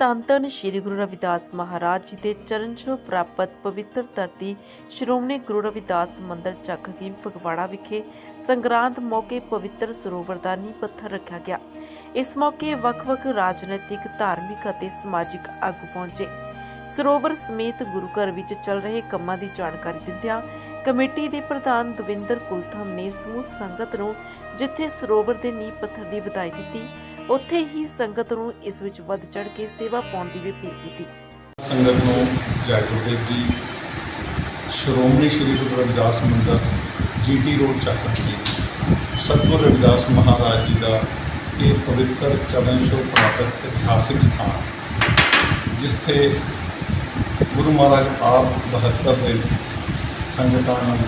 ਧੰਨ ਧੰਨ ਸ੍ਰੀ ਗੁਰੂ ਰਵਿਦਾਸ ਮਹਾਰਾਜ ਜੀ ਦੇ ਚਰਨ ਛੋਹ ਪ੍ਰਾਪਤ ਪਵਿੱਤਰ ਧਰਤੀ ਸ਼੍ਰੋਮਣੀ ਗੁਰੂ ਰਵਿਦਾਸ ਮੰਦਰ ਚੱਕ ਹਕੀਮ ਫਗਵਾੜਾ ਵਿਖੇ ਸੰਗਰਾਂਦ ਮੌਕੇ ਪਵਿੱਤਰ ਸਰੋਵਰ ਦਾ ਨੀਂਹ ਪੱਥਰ ਰੱਖਿਆ ਗਿਆ। ਇਸ ਮੌਕੇ ਵੱਖ-ਵੱਖ ਰਾਜਨੀਤਿਕ, ਧਾਰਮਿਕ ਅਤੇ ਸਮਾਜਿਕ ਆਗੂ ਪਹੁੰਚੇ। ਸਰੋਵਰ ਸਮੇਤ ਗੁਰੂ ਘਰ ਵਿੱਚ ਚੱਲ ਰਹੇ ਕੰਮਾਂ ਦੀ ਜਾਣਕਾਰੀ ਦਿੰਦਿਆਂ ਕਮੇਟੀ ਦੇ ਪ੍ਰਧਾਨ ਦਵਿੰਦਰ ਕੁਲਥਮ ਨੇ ਸਮੂਹ ਸੰਗਤ ਨੂੰ ਜਿੱਥੇ ਸਰੋਵਰ ਦੇ ਨੀਂਹ ਪੱਥਰ ਦੀ ਵਧਾਈ ਦਿੱਤੀ ਉੱਥੇ ਹੀ ਸੰਗਤ ਨੂੰ ਇਸ ਵਿੱਚ ਵੱਧ ਚੜ ਕੇ ਸੇਵਾ ਪਾਉਣ ਦੀ ਵੀ ਅਪੀਲ ਕੀਤੀ। ਸੰਗਤ ਨੂੰ ਜੈ ਗੁਰਦੇਵ ਜੀ ਸ਼੍ਰੋਮਣੀ ਸ਼੍ਰੀ ਗੁਰੂ ਰਵਿਦਾਸ ਮੰਦਰ, ਜੀਟੀ ਰੋਡ ਚੱਕਰਤੀ ਸਤਿਗੁਰੂ ਰਵਿਦਾਸ ਮਹਾਰਾਜ ਜੀ ਦਾ ਇਹ ਪਵਿੱਤਰ ਚਰਨ ਛੋਹ ਪ੍ਰਾਪਤ ਇਤਿਹਾਸਿਕ ਸਥਾਨ, ਜਿੱਥੇ ਗੁਰੂ ਮਹਾਰਾਜ ਆਪ 72 ਦਿਨ ਸੰਗਤਾਂ ਨੂੰ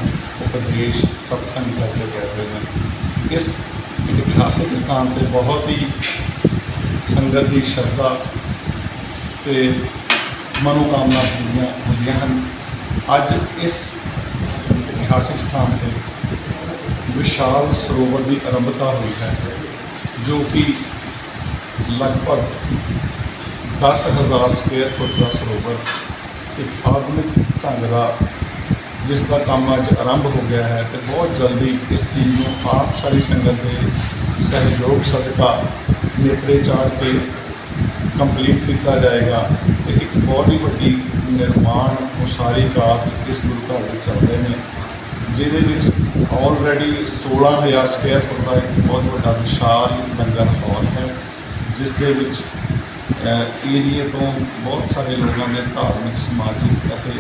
ਉਪਦੇਸ਼, ਸਤਸੰਗ ਕਰਕੇ ਗਏ ਨੇ। ਇਸ ਇਤਿਹਾਸਕ ਸਥਾਨ ਤੇ ਬਹੁਤ ਹੀ ਸੰਗਤ ਦੀ ਸ਼ਰਧਾ ਤੇ ਮਨੋਕਾਮਨਾ ਪੂਰੀਆਂ ਹੁੰਦੀਆਂ ਹਨ। ਅੱਜ ਇਸ ਇਤਿਹਾਸਿਕ ਸਥਾਨ ਤੇ ਵਿਸ਼ਾਲ ਸਰੋਵਰ ਦੀ ਆਰੰਭਤਾ ਹੋਈ ਹੈ, ਜੋ ਕਿ ਲਗਭਗ 10000 ਸਕੁਅਰ ਫੁੱਟ ਦਾ ਸਰੋਵਰ ਇੱਕ ਆਧੁਨਿਕ ਢੰਗ ਦਾ ਜਿਸ ਦਾ ਕੰਮ ਅੱਜ ਆਰੰਭ ਹੋ ਗਿਆ ਹੈ ਤੇ ਬਹੁਤ ਜਲਦੀ ਇਸ ਚੀਜ਼ ਨੂੰ ਆਪ ਸਾਰੀ ਸੰਗਤ ਦੇ ਸਹਿਯੋਗ, ਸਦਕਾ ਨੇਪਰੇ ਚਾੜ ਕੇ ਕੰਪਲੀਟ ਕੀਤਾ ਜਾਏਗਾ ਤੇ ਇੱਕ ਬਹੁਤ ਹੀ ਵੱਡੀ ਨਿਰਮਾਣ ਉਸਾਰੀ ਕਾਰਜ ਇਸ ਗੁਰੂ ਘਰ ਵਿੱਚ ਚੱਲਦੇ ਨੇ, ਜਿਹਦੇ ਵਿੱਚ ਆਲਰੇਡੀ 16000 ਸਕੁਅਰ ਫੁੱਟ ਦਾ ਇੱਕ ਬਹੁਤ ਵੱਡਾ ਵਿਸ਼ਾਲ ਲੰਗਰ ਹਾਲ ਹੈ ਜਿਸ ਦੇ ਵਿੱਚ ਏਰੀਏ ਤੋਂ ਬਹੁਤ ਸਾਰੇ ਲੋਕਾਂ ਦੇ ਧਾਰਮਿਕ, ਸਮਾਜਿਕ ਅਤੇ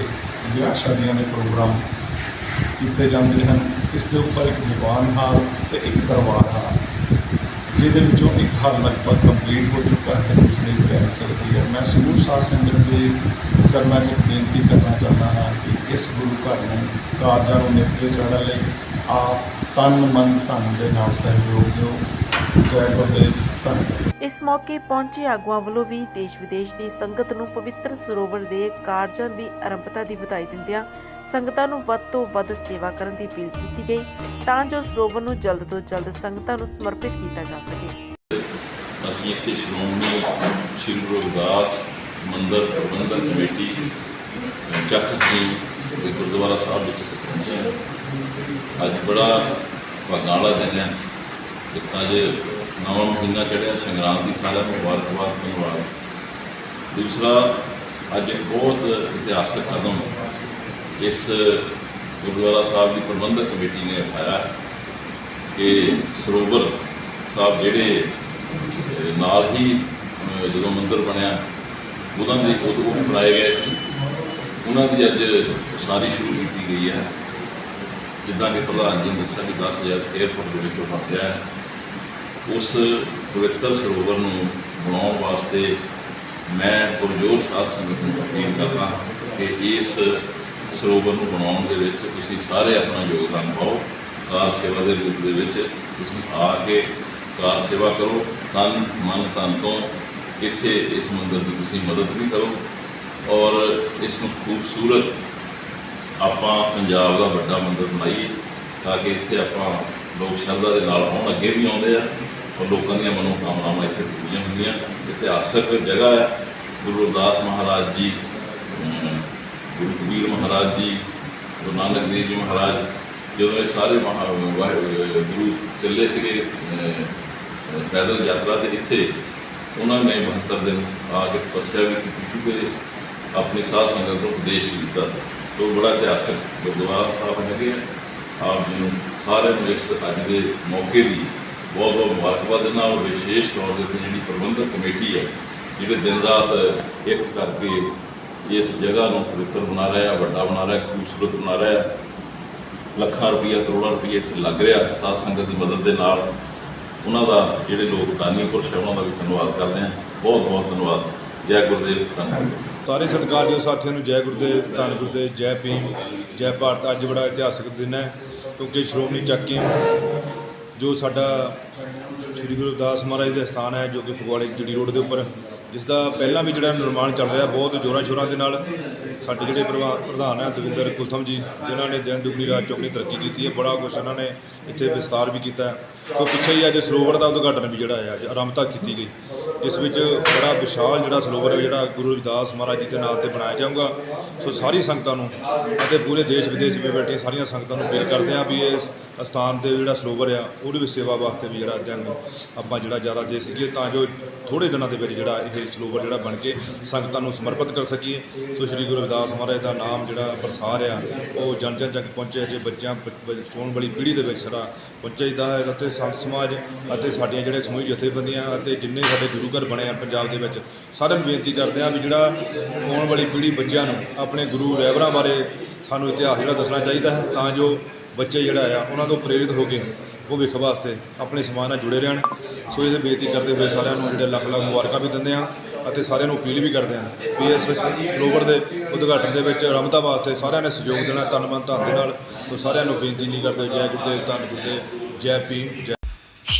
ਵਿਆਹ ਸ਼ਾਦੀਆਂ ਦੇ ਪ੍ਰੋਗਰਾਮ ਕੀਤੇ ਜਾਂਦੇ ਹਨ। ਇਸ ਦੇ ਉੱਪਰ ਇੱਕ ਦੀਵਾਨ ਹਾਲ ਤੇ ਇੱਕ ਦਰਬਾਰ ਹਾਲ, ਜਿਹਦੇ ਵਿੱਚੋਂ ਇੱਕ ਹਾਲ ਲਗਭਗ ਕੰਪਲੀਟ ਹੋ ਚੁੱਕਾ ਹੈ, ਦੂਸਰੇ ਤਿਆਰੀ ਚੱਲ ਹੈ। ਮੈਂ ਸਮੂਹ ਸਾਧ ਸੰਗਤ ਦੇ ਚਰਨਾਂ 'ਚ ਇੱਕ ਬੇਨਤੀ ਕਰਨਾ ਚਾਹੁੰਦਾ ਹਾਂ ਕਿ ਇਸ ਗੁਰੂ ਘਰ ਨੂੰ ਕਾਰਜਾਂ ਨੂੰ ਨਿਪਟੇ ਚੜ੍ਹਨ ਲਈ ਆਪ ਤਨ ਮਨ ਧਨ ਦੇ ਨਾਲ ਸਹਿਯੋਗ ਦਿਓ। ਜੈ ਗੁਰਦੇਵ ਧੰਨਵਾਦ ਇਸ ਮੌਕੇ ਪਹੁੰਚੇ ਆਗੂਆਂ ਵੱਲੋਂ ਵੀ ਦੇਸ਼ ਵਿਦੇਸ਼ ਦੀ ਸੰਗਤ ਨੂੰ ਪਵਿੱਤਰ ਸਰੋਵਰ ਦੇ ਕਾਰਜਾਂ ਦੀ ਆਰੰਭਤਾ ਦੀ ਵਧਾਈ ਦਿੰਦਿਆਂ ਸੰਗਤਾਂ ਨੂੰ ਵੱਧ ਤੋਂ ਵੱਧ ਸੇਵਾ ਕਰਨ ਦੀ ਅਪੀਲ ਕੀਤੀ ਗਈ ਤਾਂ ਜੋ ਸਰੋਵਰ ਨੂੰ ਜਲਦ ਤੋਂ ਜਲਦ ਸੰਗਤਾਂ ਨੂੰ ਸਮਰਪਿਤ ਕੀਤਾ ਜਾ ਸਕੇ। ਅਸੀਂ ਇੱਥੇ ਸ਼੍ਰੋਮਣੀ ਸ਼੍ਰੀ ਗੁਰੂ ਰਵਿਦਾਸ ਮੰਦਰ ਪ੍ਰਬੰਧਕ ਕਮੇਟੀ ਚੱਕ ਦੀ ਦੇ ਗੁਰਦੁਆਰਾ ਸਾਹਿਬ ਵਿੱਚ ਪਹੁੰਚੇ ਹਾਂ। ਅੱਜ ਬੜਾ ਭਾਗਾਂ ਵਾਲਾ ਦਿਨ ਹੈ। ਇੱਕ ਅੱਜ ਨਵਾਂ ਮਹੀਨਾ ਚੜ੍ਹਿਆ, ਸੰਗਰਾਂਦ ਦੀ ਸਾਰਿਆਂ ਨੂੰ ਮੁਬਾਰਕਬਾਦ ਧੰਨਵਾਦ ਦੂਸਰਾ, ਅੱਜ ਇੱਕ ਬਹੁਤ ਇਤਿਹਾਸਕ ਕਦਮ ਇਸ ਗੁਰਦੁਆਰਾ ਸਾਹਿਬ ਦੀ ਪ੍ਰਬੰਧਕ ਕਮੇਟੀ ਨੇ ਉਠਾਇਆ ਕਿ ਸਰੋਵਰ ਸਾਹਿਬ ਜਿਹੜੇ ਨਾਲ ਹੀ ਜਦੋਂ ਮੰਦਿਰ ਬਣਿਆ, ਉਹਨਾਂ ਦੇ ਉਦੋਂ ਵੀ ਬਣਾਏ ਗਏ ਸੀ। ਉਹਨਾਂ ਦੀ ਅੱਜ ਉਸਾਰੀ ਸ਼ੁਰੂ ਕੀਤੀ ਗਈ ਹੈ। ਜਿੱਦਾਂ ਕਿ ਪ੍ਰਧਾਨ ਜੀ ਨੇ ਦੱਸਿਆ ਕਿ 10000 ਸਕੁਅਰ ਫੁੱਟ ਦੇ ਵਿੱਚੋਂ ਬਣਿਆ ਹੈ। ਉਸ ਪਵਿੱਤਰ ਸਰੋਵਰ ਨੂੰ ਬਣਾਉਣ ਵਾਸਤੇ ਮੈਂ ਪੁਰਜੋਰ ਸਾਧ ਸੰਗਤ ਨੂੰ ਅਪੀਲ ਕਰਦਾ ਕਿ ਇਸ ਸਰੋਵਰ ਨੂੰ ਬਣਾਉਣ ਦੇ ਵਿੱਚ ਤੁਸੀਂ ਸਾਰੇ ਆਪਣਾ ਯੋਗਦਾਨ ਪਾਓ। ਕਾਰ ਸੇਵਾ ਦੇ ਰੂਪ ਦੇ ਵਿੱਚ ਤੁਸੀਂ ਆ ਕੇ ਕਾਰ ਸੇਵਾ ਕਰੋ। ਤਨ, ਮਨ, ਤਨ ਤੋਂ ਇੱਥੇ ਇਸ ਮੰਦਰ ਦੀ ਤੁਸੀਂ ਮਦਦ ਵੀ ਕਰੋ ਔਰ ਇਸ ਨੂੰ ਖੂਬਸੂਰਤ ਆਪਾਂ ਪੰਜਾਬ ਦਾ ਵੱਡਾ ਮੰਦਰ ਬਣਾਈਏ ਤਾਂ ਕਿ ਇੱਥੇ ਆਪਾਂ ਲੋਕ ਸ਼ਰਧਾ ਦੇ ਨਾਲ ਆਉਣ ਅੱਗੇ ਵੀ ਆਉਂਦੇ ਆ। ਔਰ ਲੋਕਾਂ ਦੀਆਂ ਮਨੋਕਾਮਨਾਵਾਂ ਇੱਥੇ ਪੂਰੀਆਂ ਹੁੰਦੀਆਂ। ਇਤਿਹਾਸਕ ਜਗ੍ਹਾ ਹੈ ਗੁਰੂ ਰਵਿਦਾਸ ਮਹਾਰਾਜ ਜੀ ਗੁਰੂ ਕਬੀਰ ਮਹਾਰਾਜ ਜੀ, ਗੁਰੂ ਨਾਨਕ ਦੇਵ ਜੀ ਮਹਾਰਾਜ, ਜਦੋਂ ਇਹ ਸਾਰੇ ਮਹਾ ਵਾਹਿਗੁਰੂ ਗੁਰੂ ਚੱਲੇ ਸੀਗੇ ਪੈਦਲ ਯਾਤਰਾ ਤੇ ਇੱਥੇ, ਉਹਨਾਂ ਨੇ 72 ਦਿਨ ਆ ਕੇ ਤਪੱਸਿਆ ਵੀ ਕੀਤੀ ਸੀ ਤੇ ਆਪਣੀ ਸਾਧ ਸੰਗਤ ਨੂੰ ਉਪਦੇਸ਼ ਵੀ ਦਿੱਤਾ ਸੀ। ਤੋਂ ਬੜਾ ਇਤਿਹਾਸਕ ਗੁਰਦੁਆਰਾ ਸਾਹਿਬ ਹੈਗੇ ਆ। ਆਪ ਜੀ ਨੂੰ ਸਾਰਿਆਂ ਨੂੰ ਇਸ ਅੱਜ ਦੇ ਮੌਕੇ ਦੀ ਬਹੁਤ ਬਹੁਤ ਮੁਬਾਰਕਬਾਦ ਦਿੰਦਾ ਔਰ ਵਿਸ਼ੇਸ਼ ਤੌਰ ਦੇ ਉੱਤੇ ਜਿਹੜੀ ਪ੍ਰਬੰਧਕ ਕਮੇਟੀ ਹੈ ਜਿਹੜੇ ਦਿਨ ਰਾਤ ਇੱਕ ਕਰਕੇ ਇਸ ਜਗ੍ਹਾ ਨੂੰ ਪਵਿੱਤਰ ਬਣਾ ਰਿਹਾ, ਵੱਡਾ ਬਣਾ ਰਿਹਾ, ਖੂਬਸੂਰਤ ਬਣਾ ਰਿਹਾ, ਲੱਖਾਂ ਰੁਪਈਆ, ਕਰੋੜਾਂ ਰੁਪਈਏ ਇੱਥੇ ਲੱਗ ਰਿਹਾ, ਸਾਧ ਸੰਗਤ ਦੀ ਮਦਦ ਦੇ ਨਾਲ ਉਹਨਾਂ ਦਾ ਜਿਹੜੇ ਲੋਕ ਦਾਨੀ ਪੁਰਸ਼ ਹੈ ਉਹਨਾਂ ਦਾ ਵੀ ਧੰਨਵਾਦ ਕਰਦੇ ਹਾਂ, ਬਹੁਤ ਬਹੁਤ ਧੰਨਵਾਦ, ਜੈ ਗੁਰਦੇਵ ਧੰਨਵਾਦ ਸਾਰੇ ਸਤਿਕਾਰਯੋਗ ਸਾਥੀਆਂ ਨੂੰ ਜੈ ਗੁਰਦੇਵ, ਧੰਨ ਗੁਰਦੇਵ, ਜੈ ਭੀਮ, ਜੈ ਭਾਰਤ, ਅੱਜ ਬੜਾ ਇਤਿਹਾਸਕ ਦਿਨ ਹੈ। ਕਿਉਂਕਿ ਸ਼੍ਰੋਮਣੀ ਚੱਕੀ ਜੋ ਸਾਡਾ ਸ੍ਰੀ ਗੁਰੂ ਰਵਿਦਾਸ ਮਹਾਰਾਜ ਦਾ ਸਥਾਨ ਹੈ ਜੋ ਕਿ ਫਗਵਾੜੇ ਜੀਡੀ ਰੋਡ ਦੇ ਉੱਪਰ, ਜਿਸ ਦਾ ਪਹਿਲਾਂ ਵੀ ਜਿਹੜਾ ਨਿਰਮਾਣ ਚੱਲ ਰਿਹਾ, ਬਹੁਤ ਜ਼ੋਰਾਂ ਸ਼ੋਰਾਂ ਦੇ ਨਾਲ ਸਾਡੇ ਜਿਹੜੇ ਪ੍ਰਵਾ- ਪ੍ਰਧਾਨ ਹੈ ਦਵਿੰਦਰ ਕੁਲਥਮ ਜੀ, ਜਿਨ੍ਹਾਂ ਨੇ ਦਿਨ ਦੁਗਣੀ, ਰਾਤ ਚੌਗਣੀ ਤਰੱਕੀ ਕੀਤੀ ਹੈ, ਬੜਾ ਕੁਛ ਇਹਨਾਂ ਨੇ ਇੱਥੇ ਵਿਸਤਾਰ ਵੀ ਕੀਤਾ ਸੋ ਪਿੱਛੇ ਹੀ ਅੱਜ ਸਰੋਵਰ ਦਾ ਉਦਘਾਟਨ ਵੀ ਜਿਹੜਾ ਹੈ, ਅੱਜ ਆਰੰਭਤਾ ਕੀਤੀ ਗਈ। ਜਿਸ ਵਿੱਚ ਬੜਾ ਵਿਸ਼ਾਲ ਜਿਹੜਾ ਸਰੋਵਰ ਹੈ, ਜਿਹੜਾ ਗੁਰੂ ਰਵਿਦਾਸ ਮਹਾਰਾਜ ਜੀ ਦੇ ਨਾਮ ਤੇ ਬਣਾਇਆ ਜਾਊਗਾ। ਸੋ ਸਾਰੀ ਸੰਗਤਾਂ ਨੂੰ ਅਤੇ ਪੂਰੇ ਦੇਸ਼ ਵਿਦੇਸ਼ ਵਿੱਚ ਬੈਠੀਆਂ ਸਾਰੀਆਂ ਸੰਗਤਾਂ ਨੂੰ ਅਪੀਲ ਕਰਦੇ ਹਾਂ ਵੀ ਇਹ ਅਸਥਾਨ ਦੇ ਜਿਹੜਾ ਸਰੋਵਰ ਆ, ਉਹਦੇ ਵਿੱਚ ਸੇਵਾ ਵਾਸਤੇ ਵੀ ਜਿਹੜਾ ਦਿਨ ਆਪਾਂ ਜਿਹੜਾ ਜ਼ਿਆਦਾ ਦੇ ਸਕੀਏ ਤਾਂ ਜੋ ਥੋੜੇ ਦਿਨਾਂ ਦੇ ਵਿੱਚ ਜਿਹੜਾ ਇਹ ਸਰੋਵਰ ਜਿਹੜਾ ਬਣ ਕੇ ਸੰਗਤਾਂ ਨੂੰ ਸਮਰਪਿਤ ਕਰ ਸਕੀਏ। ਸੋ ਸ੍ਰੀ ਗੁਰੂ ਰਵਿਦਾਸ ਮਹਾਰਾਜ ਦਾ ਨਾਮ ਜਿਹੜਾ ਪ੍ਰਸਾਰ ਆ, ਉਹ ਜਨ ਜਨ ਤੱਕ ਪਹੁੰਚੇ ਜੇ ਬੱਚਿਆਂ ਬ- ਵਾਲੀ ਪੀੜ੍ਹੀ ਦੇ ਵਿੱਚ ਸਾਰਾ ਪਹੁੰਚਾਈਦਾ ਹੈ। ਅਤੇ ਸੰਤ ਸਮਾਜ ਅਤੇ ਸਾਡੀਆਂ ਜਿਹੜੇ ਸਮੂਹ ਜਥੇਬੰਦੀਆਂ ਅਤੇ ਜਿੰਨੇ ਸਾਡੇ ਗੁਰੂ ਘਰ ਬਣੇ ਆ ਪੰਜਾਬ ਦੇ ਵਿੱਚ, ਸਾਰਿਆਂ ਨੂੰ ਬੇਨਤੀ ਕਰਦੇ ਹਾਂ ਵੀ ਜਿਹੜਾ ਆਉਣ ਵਾਲੀ ਪੀੜ੍ਹੀ ਬੱਚਿਆਂ ਨੂੰ ਆਪਣੇ ਗੁਰੂ ਰਹਿਬਰਾਂ ਬਾਰੇ ਸਾਨੂੰ ਇਤਿਹਾਸ ਜਿਹੜਾ ਦੱਸਣਾ ਚਾਹੀਦਾ ਹੈ, ਤਾਂ ਜੋ ਬੱਚੇ ਜਿਹੜਾ ਆ ਉਹਨਾਂ ਤੋਂ ਪ੍ਰੇਰਿਤ ਹੋ ਕੇ ਉਹ ਵਿਖ ਵਾਸਤੇ ਆਪਣੇ ਸਮਾਜ ਨਾਲ ਜੁੜੇ ਰਹਿਣ। ਸੋ ਇਹਦੇ ਬੇਨਤੀ ਕਰਦੇ ਹੋਏ ਸਾਰਿਆਂ ਨੂੰ ਜਿਹੜੇ ਲੱਖ ਲੱਖ ਮੁਬਾਰਕਾਂ ਵੀ ਦਿੰਦੇ ਆ ਅਤੇ ਸਾਰਿਆਂ ਨੂੰ ਅਪੀਲ ਵੀ ਕਰਦੇ ਆ ਵੀ ਇਸ ਸਰੋਵਰ ਦੇ ਉਦਘਾਟਨ ਦੇ ਵਿੱਚ ਰਮਤਾ ਵਾਸਤੇ ਸਾਰਿਆਂ ਨੇ ਸਹਿਯੋਗ ਦੇਣਾ ਤਨ ਮਨ ਧਨ ਦੇ ਨਾਲ। ਸੋ ਸਾਰਿਆਂ ਨੂੰ ਬੇਨਤੀ ਨਹੀਂ ਕਰਦੇ, ਜੈ ਗੁਰਦੇਵ, ਧੰਨ ਗੁਰਦੇਵ, ਜੈ ਭੀਮ, ਜੈ